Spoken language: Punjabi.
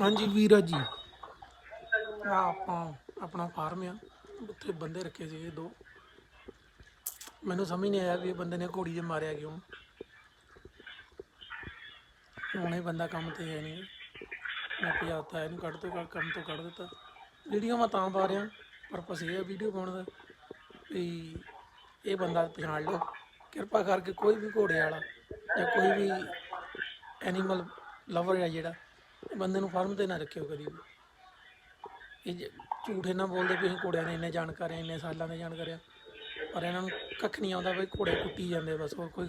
ਹਾਂਜੀ ਵੀਰਾ ਜੀ। ਆ ਆਪਾਂ ਆਪਣਾ ਫਾਰਮ ਆ, ਉੱਥੇ ਬੰਦੇ ਰੱਖੇ ਸੀਗੇ ਦੋ। ਮੈਨੂੰ ਸਮਝ ਨਹੀਂ ਆਇਆ ਵੀ ਇਹ ਬੰਦੇ ਨੇ ਘੋੜੀ 'ਤੇ ਮਾਰਿਆ ਕਿਉਂ। ਹੁਣ ਇਹ ਬੰਦਾ ਕੰਮ ਤੇ ਹੈ ਨਹੀਂ। ਮੈਂ ਭਜਾਤਾ ਇਹਨੂੰ ਕੱਢ ਤੋਂ ਕੱਢ- ਕੰਮ ਤੋਂ ਕੱਢ ਦਿੱਤਾ। ਵੀਡੀਓ ਮੈਂ ਤਾਂ ਪਾ ਰਿਹਾ ਪਰਪਸ ਇਹ ਹੈ ਵੀਡੀਓ ਪਾਉਣ ਦਾ ਵੀ ਇਹ ਬੰਦਾ ਪਛਾਣ ਲਓ। ਕਿਰਪਾ ਕਰਕੇ ਕੋਈ ਵੀ ਘੋੜੇ ਵਾਲਾ ਜਾਂ ਕੋਈ ਵੀ ਐਨੀਮਲ ਲਵਰ ਹੈ ਜਿਹੜਾ ਬੰਦੇ ਨੂੰ ਫਾਰਮ ਤੇ ਨਾ ਰੱਖਿਓ ਕਦੀ ਵੀ। ਇਹ ਝੂਠ ਇਹਨਾਂ ਬੋਲਦੇ ਵੀ ਅਸੀਂ ਘੋੜਿਆਂ ਦੇ ਇੰਨੇ ਜਾਣਕਾਰ ਆ ਇੰਨੇ ਸਾਲਾਂ ਦੇ ਜਾਣਕਾਰ ਪਰ ਇਹਨਾਂ ਨੂੰ ਕੱਖ ਨਹੀਂ ਆਉਂਦਾ ਬਈ ਘੋੜੇ ਕੁੱਟੀ ਜਾਂਦੇ ਬਸ, ਹੋਰ ਕੋਈ ਕੰਮ